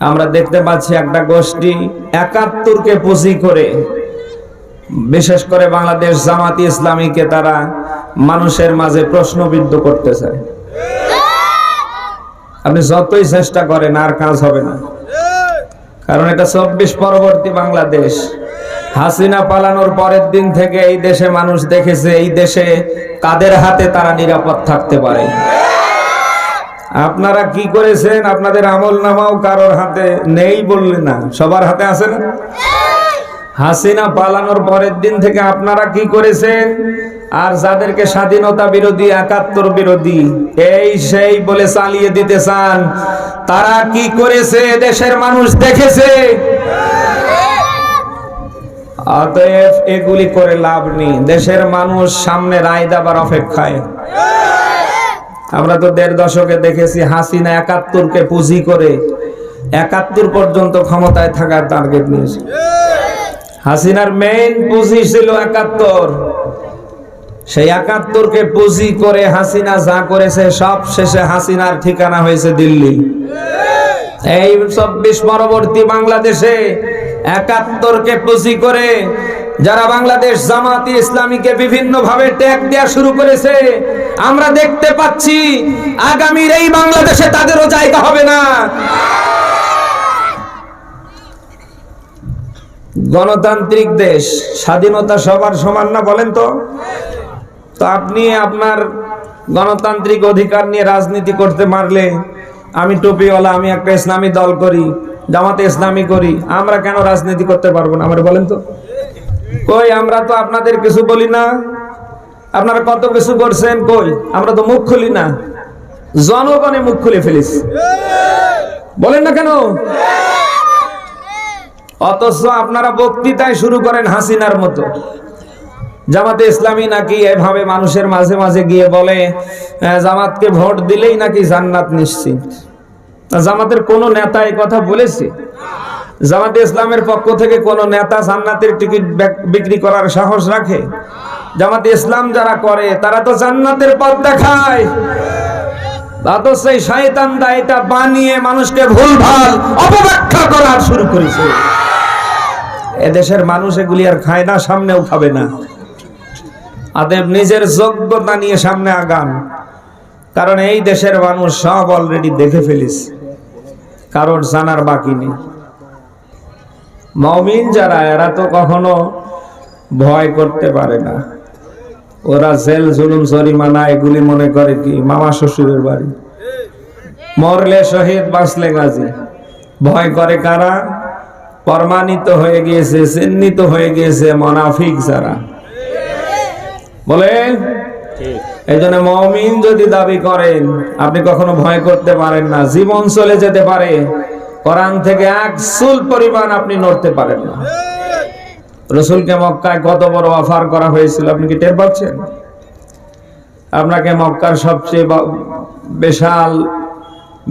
আমরা দেখতে পাচ্ছি একটা গোষ্ঠী একাত্তরকে পুঁজি করে, বিশেষ করে বাংলাদেশ জামাতি ইসলামীকে তারা মানুষের মাঝে প্রশ্নবিদ্ধ করতে চায় আপনি যতই চেষ্টা করেন, আর কাজ হবে না। কারণ এটা চব্বিশ পরবর্তী বাংলাদেশ। হাসিনা পালানোর পরের দিন থেকে এই দেশে মানুষ দেখেছে, এই দেশে কাদের হাতে তারা নিরাপদ থাকতে পারে? আপনারা কি করেছেন? আপনাদের আমল নামাও কারোর হাতে নেই বললে না। সবার হাতে আছে না? হাসিনা পালানোর পরের দিন থেকে আপনারা কি করেছেন? আর যাদেরকে স্বাধীনতা বিরোধী, একাত্তর বিরোধী, এই সেই বলে চালিয়ে দিতে চান, তারা কি করেছে? দেশের মানুষ দেখেছে? অতএব এগুলি করে লাভ নেই। দেশের মানুষ সামনে রায় দেবার অপেক্ষায়। আমরা তো দেড় দশকে দেখেছি হাসিনা একাত্তরকে পুঁজি করে একাত্তর পর্যন্ত ক্ষমতায় থাকার টার্গেট নিয়েছে। হাসিনার মেইন পুঁজি ছিল একাত্তর। সেই একাত্তরকে পুঁজি করে হাসিনা যা করেছে, সব শেষে হাসিনার ঠিকানা হয়েছে দিল্লি। এই চব্বিশ পরবর্তী বাংলাদেশে একাত্তরকে পুঁজি করে যারা বাংলাদেশ জামাতি ইসলামীকে বিভিন্ন ভাবে ট্যাগ দেওয়া শুরু করেছে, আমরা দেখতে পাচ্ছি আগামীর এই বাংলাদেশে তাদেরও জায়গা হবে না। গণতান্ত্রিক দেশ, স্বাধীনতা সবার সমান না বলেন তো? তো আপনি আপনার গণতান্ত্রিক অধিকার নিয়ে রাজনীতি করতে পারলে আমি টুপিওয়ালা, আমি একটা ইসলামী দল করি, জামাতে ইসলামী করি, আমরা কেন রাজনীতি করতে পারব না? আমার বলেন তো। কই, আমরা তো আপনাদের কিছু বলি না। আপনারা কত কিছু করছেন কই, আমরা তো মুখ খুলি না। জনগণে মুখ খুলে ফেলিস। বলেন না কেন? অথচ আপনারা বক্তৃতায় শুরু করেন হাসিনার মতো। জামাতে ইসলামী নাকি এভাবে মানুষের মাঝে মাঝে গিয়ে বলে জামাতকে ভোট দিলেই নাকি জান্নাত নিশ্চিত। জামাতের কোন নেতা কথা বলেছে? জামাতে ইসলামের পক্ষ থেকে কোন নেতা জান্নাতের টিকিট বিক্রি করার সাহস রাখে? জামাতে ইসলাম যারা করে, তারা তো জান্নাতের পথ দেখায়। অথচ সেই শয়তানরা এটা বানিয়ে মানুষকে ভুলভাল অপব্যাখ্যা করার শুরু করেছে। এদেশের মানুষ এগুলি আর খায় না, সামনেও খাবে না। আদেব নিজের যোগ্যতা নিয়ে সামনে আগান। কারণ এই দেশের মানুষ সব অলরেডি দেখে ফেলিস কারোর জানার বাকি নেই। মমিন যারা, এরা তো কখনো ভয় করতে পারে না। ওরা জেল, জুলুম, জরিমানা, এগুলি মনে করে কি, মামা শ্বশুরের বাড়ি। মরলে শহীদ, বাঁচলে গাজী। ভয় করে কারা? প্রমাণিত হয়ে গিয়েছে, চিহ্নিত হয়ে গিয়েছে মনাফিক যারা। বলে? এই জন্য মমিন যদি দাবি করেন, আপনি কখনো ভয় করতে পারেন না। জীবন চলে যেতে পারে। কোরআন থেকে এক চুল পরিমাণ আপনি নড়তে পারেন না। রসুলকে মক্কায় কত বড় অফার করা হয়েছিল, আপনি কি টের পাচ্ছেন? আপনাকে মক্কার সবচেয়ে বিশাল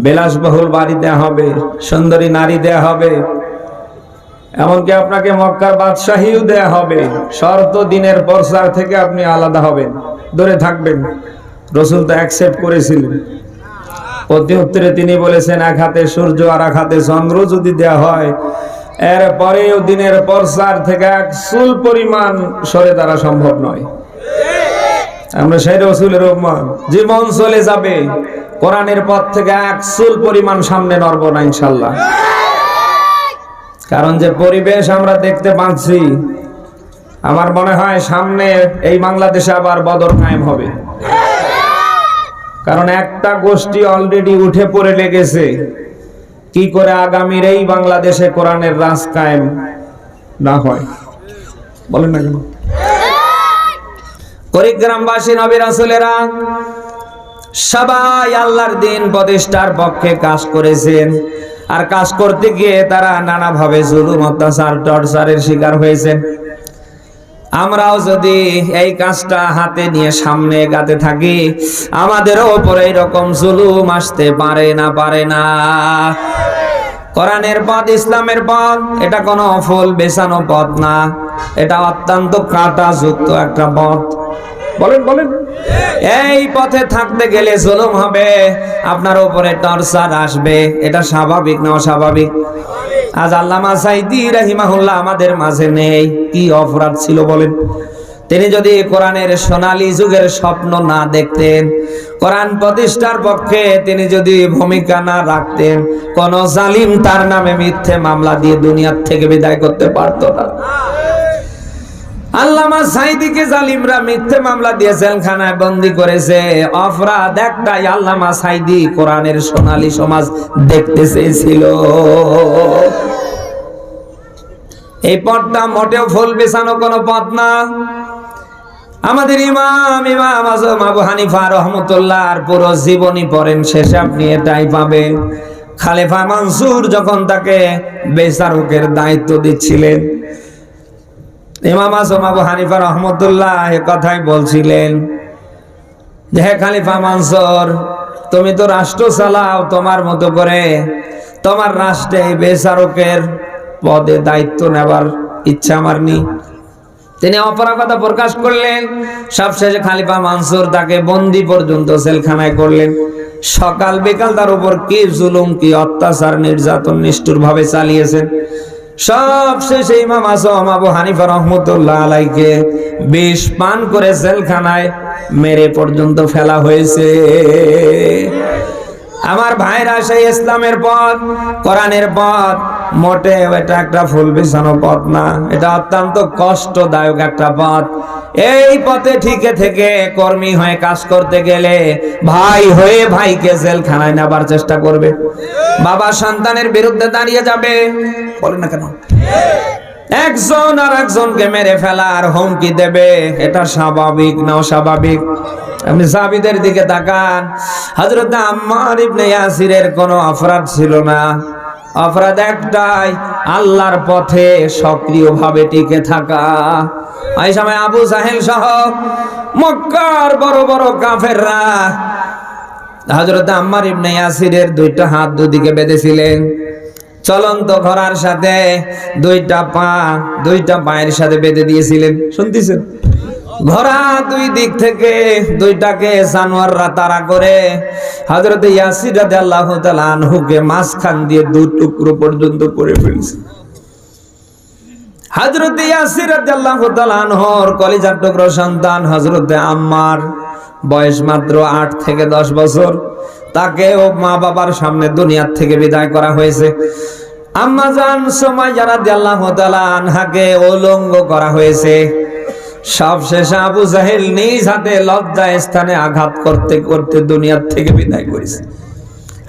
বিলাসবহুল বাড়ি দেয়া হবে, সুন্দরী নারী দেয়া হবে, এমনকি আপনাকে মক্কার বাদশাহীও দেয়া হবে। শর্ত দিনের প্রচার থেকে আপনি আলাদা হবেন ধরে থাকবেন। রসুল তো অ্যাকসেপ্ট করেছিলেন। প্রতি উত্তরে তিনি বলেছেন এক হাতে সূর্য আর এক হাতে চন্দ্র যদি দেয়া হয় এর পরেও দিনের প্রচার থেকে এক চুল পরিমাণ সরে দ্বারা সম্ভব নয়। আমরা সেই রসুলের উম্মত। জীবন চলে যাবে, কোরআনের পথ থেকে এক চুল পরিমাণ সামনে নড়ব না, ইনশাল্লাহ। কারণ যে পরিবেশ আমরা দেখতে পাচ্ছি, আমার মনে হয় সামনে এই বাংলাদেশে আবার বদর কায়েম হবে। কারণ একটা গোষ্ঠী অলরেডি উঠে পড়ে লেগেছে। কি করে আগামীর এই বাংলাদেশে কোরআনের রাজ কায়েম না হয়? বলেন না কেন? কুড়িগ্রামবাসী নবী রাসূলেরা, সবাই আল্লাহর দিন প্রতিষ্ঠার পক্ষে কাজ করেছেন। আর কাজ করতে গিয়ে তারা নানাভাবে জুলুম, অত্যাচার, টর্চারের শিকার হয়েছেন। আমরাও যদি এই কাজটা হাতে নিয়ে সামনে গাতে থাকি আমাদের ওপরে এরকম জুলুম আসতে পারে না পারে না। কোরআনের পথ, ইসলামের পথ, এটা কোনো ফুল বেছানো পথ না। এটা অত্যন্ত কাটা, যুক্ত একটা পথ। বলেন বলেন। এই পথে থাকতে গেলে জুলুম হবে, আপনার উপরে টর্চার আসবে। এটা স্বাভাবিক না অস্বাভাবিক? আজ আল্লামা সাইদি রাহিমাহুল্লাহ আমাদের মাঝে নেই, কি অপরাধ ছিল বলেন। তিনি যদি কোরআনের সোনালী যুগের স্বপ্ন না দেখতেন, কোরআন প্রতিষ্ঠার পক্ষে তিনি যদি ভূমিকা না রাখতেন, কোন জালিম তার নামে মিথ্যে মামলা দিয়ে দুনিয়ার থেকে বিদায় করতে পারতো না। আল্লামা সাইদিকে জালিমরা মিথ্যে মামলা দিয়ে জেলখানায় বন্দি করেছে। অপরাধ একটাই আল্লামা সাইদি কোরআনের সোনালী সমাজ দেখতে চেয়েছিল। এই পথটা মোটেও ফুল বেছানো কোনো পথ না। আমাদের ইমাম ইমাম আজম আবু হানিফা রহমতুল্লাহ আর পুরো জীবনী পড়েন, শেষে আপনি এটাই পাবেন। খালেফা মানসুর যখন তাকে বেসারুকের দায়িত্ব দিচ্ছিলেন ইমাম আজম আবু হানিফা রহমতুল্লাহ এ কথাই বলছিলেন যে, হে খালিফা মানসুর, তুমি তো রাষ্ট্র চালাও তোমার মতো করে। তোমার রাষ্ট্রে এই বেসারকের পদে দায়িত্ব নেবার ইচ্ছা আমার নেই। তিনি অপরাগতা প্রকাশ করলেন। সবশেষে খালিফা মানসুর তাকে বন্দি পর্যন্ত সেলখানায় করলেন। সকাল বিকাল তার উপর কি জুলুম, কি অত্যাচার, নির্যাতন নিষ্ঠুর ভাবে চালিয়েছেন। সব শেষে ইমাম আসম আবু হানিফা রহমতুল্লাহ আলাইকে বিষ পান করে জেলখানায় মেরে পর্যন্ত ফেলা হয়েছে। আমার ভাইরা সেই ইসলামের পথ, কোরআনের পথ। মোটে এটা একটা ফুল বিছানো পথ না, এটা অত্যন্ত কষ্টদায়ক একটা পথ। এই পথে ঠিকে থেকে কর্মী হয়ে কাজ করতে গেলে ভাই হয়ে ভাইকে জেলখানায় নেবার চেষ্টা করবে। বাবা সন্তানের বিরুদ্ধে দাঁড়িয়ে যাবে। বলে না কেন? একজন আর একজনকে মেরে ফেলার হুমকি দেবে, এটা স্বাভাবিক না অস্বাভাবিক আপনি সাবিদের দিকে তাকান। হযরত আম্মার ইবনে ইয়াসিরের কোনো অপরাধ ছিল না। অপরাধ একটাই, আল্লাহর পথে সক্রিয়ভাবে টিকে থাকা। এই সময় আবু সাহেল সহ মক্কার বড় বড় কাফেররা হযরত আম্মার ইবনে ইয়াসিরের দুইটা হাত দুদিকে বেঁধেছিলেন। চলন্ত ঘোড়ার সাথে দুইটা পা দুইটা পায়ের সাথে বেঁধে দিয়েছিলেন। শুনতেছেন? ঘোড়া দুই দিক থেকে দুইটাকে জানোয়াররা তারা করে হযরত ইয়াসির রাদিয়াল্লাহু তাআলা আনহুকে মাঝখান দিয়ে দু টুকরো পর্যন্ত করে ফেলছে। হযরত ইয়াসির তাআলা আনহুর কলিজার টুকরো সন্তান হযরত আম্মার বয়স মাত্র আট থেকে দশ বছর। তাকে ও মা বাবার সামনে দুনিয়ার থেকে বিদায় করা হয়েছে। আম্মা জান সময় যারা আল্লাহ আনহাকে অলঙ্গ করা হয়েছে। সব শেষে আবু জাহেল নিজ হাতে লজ্জা স্থানে আঘাত করতে করতে দুনিয়ার থেকে বিদায় করেছে।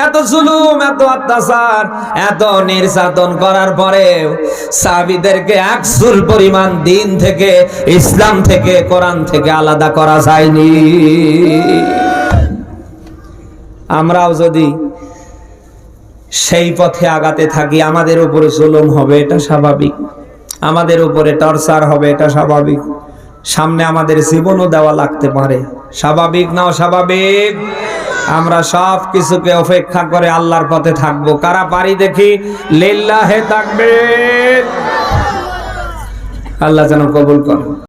এত জুলুম, এত অত্যাচার, এত নির্যাতন করার পরে সাবিদেরকে একসুল পরিমাণ দিন থেকে, ইসলাম থেকে, কোরআন থেকে আলাদা করা যায়নি। আমরাও যদি সেই পথে আগাতে থাকি, আমাদের উপরে জুলুম হবে, এটা স্বাভাবিক। আমাদের উপরে টর্চার হবে, এটা স্বাভাবিক। সামনে আমাদের জীবনও দেওয়া লাগতে পারে। স্বাভাবিক না অস্বাভাবিক? আমরা সব কিছুকে অপেক্ষা করে আল্লাহর পথে থাকব। কারা পারি দেখি? লিল্লাহে থাকবে আল্লাহ যেন কবুল করে